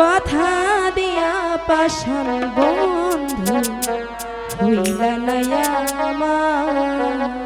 কথা দিয়া পাশান বন্ধু হইলা নয়া আমার।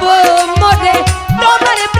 মরে তোমার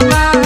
Baba.